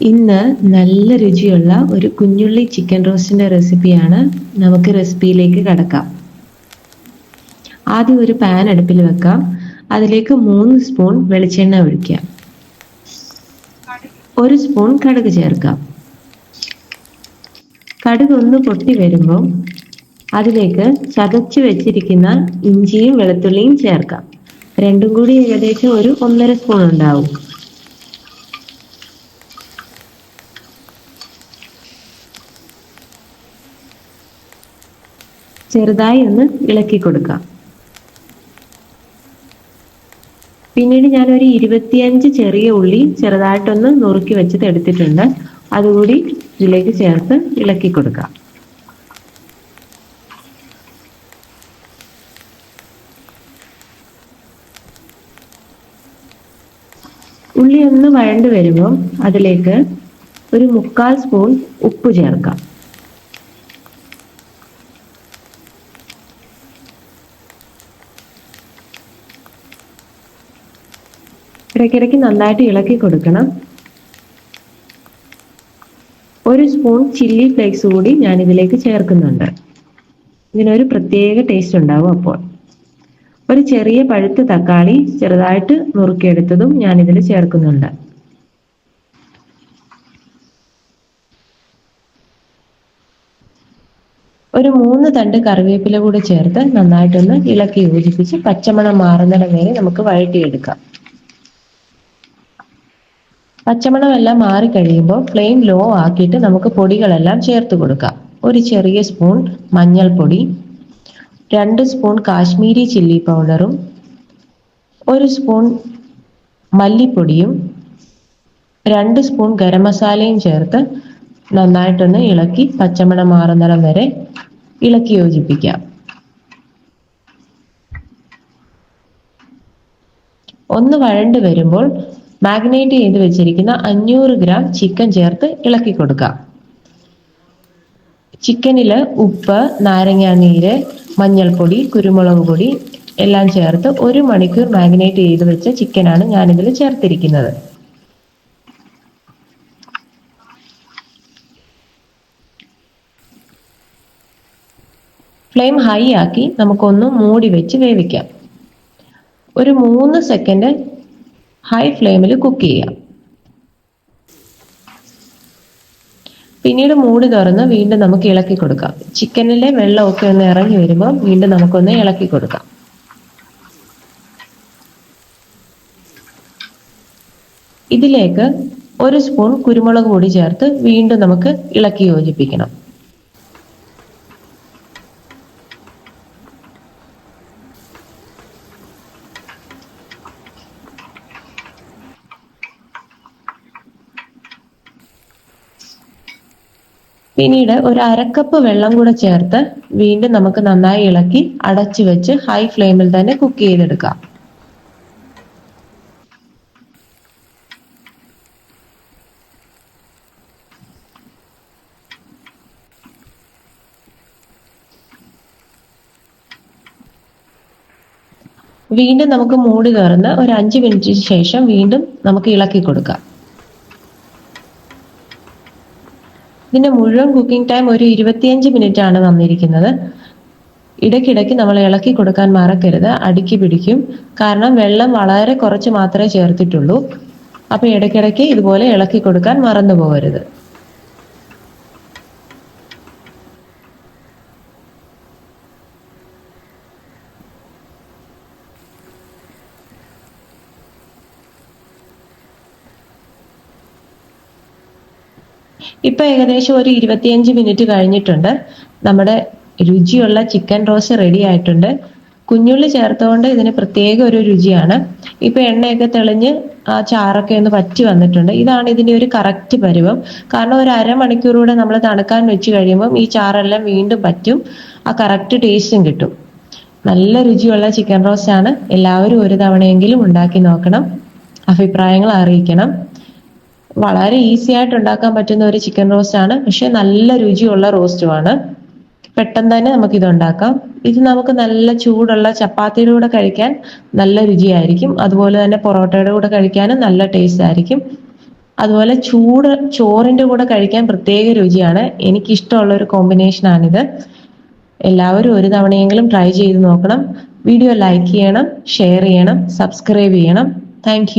ഇന്ന് നല്ല രുചിയുള്ള ഒരു കുഞ്ഞുള്ളി ചിക്കൻ റോസ്റ്റിന്റെ റെസിപ്പിയാണ് നമുക്ക് റെസിപ്പിയിലേക്ക് കടക്കാം. ആദ്യം ഒരു പാൻ അടുപ്പിൽ വെക്കാം. അതിലേക്ക് മൂന്ന് സ്പൂൺ വെളിച്ചെണ്ണ ഒഴിക്കാം. ഒരു സ്പൂൺ കടുക് ചേർക്കാം. കടുക് ഒന്ന് പൊട്ടി വരുമ്പോൾ അതിലേക്ക് ചതച്ചു വെച്ചിരിക്കുന്ന ഇഞ്ചിയും വെളുത്തുള്ളിയും ചേർക്കാം. രണ്ടും കൂടി ഏകദേശം ഒരു ഒന്നര സ്പൂൺ ഉണ്ടാവും. ചെറുതായി ഒന്ന് ഇളക്കി കൊടുക്കാം. പിന്നീട് ഞാൻ ഒരു ഇരുപത്തിയഞ്ച് ചെറിയ ഉള്ളി ചെറുതായിട്ടൊന്ന് നുറുക്കി വെച്ചത് എടുത്തിട്ടുണ്ട്. അതുകൂടി ഇതിലേക്ക് ചേർത്ത് ഇളക്കി കൊടുക്കാം. ഉള്ളി ഒന്ന് വഴണ്ടു വരുമ്പോൾ അതിലേക്ക് ഒരു മുക്കാൽ സ്പൂൺ ഉപ്പ് ചേർക്കാം. ഇടയ്ക്കിടയ്ക്ക് നന്നായിട്ട് ഇളക്കി കൊടുക്കണം. ഒരു സ്പൂൺ ചില്ലി ഫ്ലേക്സ് കൂടി ഞാൻ ഇതിലേക്ക് ചേർക്കുന്നുണ്ട്. ഇതിനൊരു പ്രത്യേക ടേസ്റ്റ് ഉണ്ടാവും അപ്പോൾ. ഒരു ചെറിയ പഴുത്ത തക്കാളി ചെറുതായിട്ട് നുറുക്കിയെടുത്തതും ഞാൻ ഇതിൽ ചേർക്കുന്നുണ്ട്. ഒരു മൂന്ന് തണ്ട് കറിവേപ്പില കൂടെ ചേർത്ത് നന്നായിട്ടൊന്ന് ഇളക്കി യോജിപ്പിച്ച് പച്ചമണം മാറുന്നിടം വരെ നമുക്ക് വഴറ്റിയെടുക്കാം. പച്ചമണം എല്ലാം മാറിക്കഴിയുമ്പോൾ ഫ്ലെയിം ലോ ആക്കിയിട്ട് നമുക്ക് പൊടികളെല്ലാം ചേർത്ത് കൊടുക്കാം. ഒരു ചെറിയ സ്പൂൺ മഞ്ഞൾപ്പൊടി രണ്ട് സ്പൂൺ കാശ്മീരി ചില്ലി പൗഡറും ഒരു സ്പൂൺ മല്ലിപ്പൊടിയും രണ്ട് സ്പൂൺ ഗരം മസാലയും ചേർത്ത് നന്നായിട്ടൊന്ന് ഇളക്കി പച്ചമണം മാറുന്നിടം വരെ ഇളക്കി യോജിപ്പിക്കാം. ഒന്ന് വഴണ്ട് വരുമ്പോൾ മാഗ്നേറ്റ് ചെയ്ത് വെച്ചിരിക്കുന്ന അഞ്ഞൂറ് ഗ്രാം ചിക്കൻ ചേർത്ത് ഇളക്കി കൊടുക്കുക ചിക്കനിൽ ഉപ്പ് നാരങ്ങാനീര് മഞ്ഞൾപ്പൊടി കുരുമുളക് പൊടി എല്ലാം ചേർത്ത് ഒരു മണിക്കൂർ മാഗ്നേറ്റ് ചെയ്ത് വെച്ച ചിക്കനാണ് ഞാനിതിൽ ചേർത്തിരിക്കുന്നത്. ഫ്ലെയിം ഹൈ ആക്കി നമുക്കൊന്ന് മൂടി വെച്ച് വേവിക്കാം. ഒരു മൂന്ന് സെക്കൻഡ് ഹൈ ഫ്ലെയിമിൽ കുക്ക് ചെയ്യാം. പിന്നീട് മൂടി തുറന്ന് വീണ്ടും നമുക്ക് ഇളക്കി കൊടുക്കാം. ചിക്കനിലെ വെള്ളമൊക്കെ ഒന്ന് ഇറങ്ങി വരുമ്പോൾ വീണ്ടും നമുക്കൊന്ന് ഇളക്കി കൊടുക്കാം. ഇതിലേക്ക് ഒരു സ്പൂൺ കുരുമുളക് പൊടി ചേർത്ത് വീണ്ടും നമുക്ക് ഇളക്കി യോജിപ്പിക്കണം. പിന്നീട് ഒരു അരക്കപ്പ് വെള്ളം കൂടെ ചേർത്ത് വീണ്ടും നമുക്ക് നന്നായി ഇളക്കി അടച്ചു വെച്ച് ഹൈ ഫ്ലെയിമിൽ തന്നെ കുക്ക് ചെയ്തെടുക്കാം. വീണ്ടും നമുക്ക് മൂടി തുറന്ന് ഒരു അഞ്ച് മിനിറ്റിന് ശേഷം വീണ്ടും നമുക്ക് ഇളക്കി കൊടുക്കാം. ഇതിന്റെ മുഴുവൻ കുക്കിംഗ് ടൈം ഒരു ഇരുപത്തിയഞ്ച് മിനിറ്റ് ആണ് വന്നിരിക്കുന്നത് ഇടയ്ക്കിടയ്ക്ക് നമ്മൾ ഇളക്കി കൊടുക്കാൻ മറക്കരുത്. അടുക്കി പിടിക്കും. കാരണം വെള്ളം വളരെ കുറച്ച് മാത്രമേ ചേർത്തിട്ടുള്ളൂ. അപ്പൊ ഇടയ്ക്കിടയ്ക്ക് ഇതുപോലെ ഇളക്കി കൊടുക്കാൻ മറന്നു പോകരുത് ഇപ്പൊ ഏകദേശം ഒരു ഇരുപത്തിയഞ്ച് മിനിറ്റ് കഴിഞ്ഞിട്ടുണ്ട്. നമ്മുടെ രുചിയുള്ള ചിക്കൻ റോസ്റ്റ് റെഡി ആയിട്ടുണ്ട്. കുഞ്ഞുള്ളി ചേർത്തുകൊണ്ട് ഇതിന് പ്രത്യേക ഒരു രുചിയാണ്. ഇപ്പൊ എണ്ണയൊക്കെ തെളിഞ്ഞ് ആ ചാറൊക്കെ ഒന്ന് പറ്റി വന്നിട്ടുണ്ട്. ഇതാണ് ഇതിന്റെ ഒരു കറക്റ്റ് പരുവം. കാരണം ഒരു അരമണിക്കൂറൂടെ നമ്മൾ തണുക്കാൻ വെച്ച് കഴിയുമ്പോൾ ഈ ചാറെല്ലാം വീണ്ടും പറ്റും. ആ കറക്റ്റ് ടേസ്റ്റും കിട്ടും. നല്ല രുചിയുള്ള ചിക്കൻ റോസ്റ്റ് ആണ് എല്ലാവരും ഒരു തവണയെങ്കിലും ഉണ്ടാക്കി നോക്കണം. അഭിപ്രായങ്ങൾ അറിയിക്കണം. വളരെ ഈസി ആയിട്ട് ഉണ്ടാക്കാൻ പറ്റുന്ന ഒരു ചിക്കൻ റോസ്റ്റ് ആണ്. പക്ഷെ നല്ല രുചിയുള്ള റോസ്റ്റുമാണ് പെട്ടെന്ന് തന്നെ നമുക്ക് ഇത് ഉണ്ടാക്കാം ഇത് നമുക്ക് നല്ല ചൂടുള്ള ചപ്പാത്തിയുടെ കൂടെ കഴിക്കാൻ നല്ല രുചിയായിരിക്കും. അതുപോലെ തന്നെ പൊറോട്ടയുടെ കൂടെ കഴിക്കാനും നല്ല ടേസ്റ്റ് ആയിരിക്കും. അതുപോലെ ചൂട് ചോറിന്റെ കൂടെ കഴിക്കാൻ പ്രത്യേക രുചിയാണ്. എനിക്കിഷ്ടമുള്ള ഒരു കോമ്പിനേഷൻ കോമ്പിനേഷനാണിത് എല്ലാവരും ഒരു തവണയെങ്കിലും ട്രൈ ചെയ്ത് നോക്കണം. വീഡിയോ ലൈക്ക് ചെയ്യണം ഷെയർ ചെയ്യണം സബ്സ്ക്രൈബ് ചെയ്യണം. താങ്ക്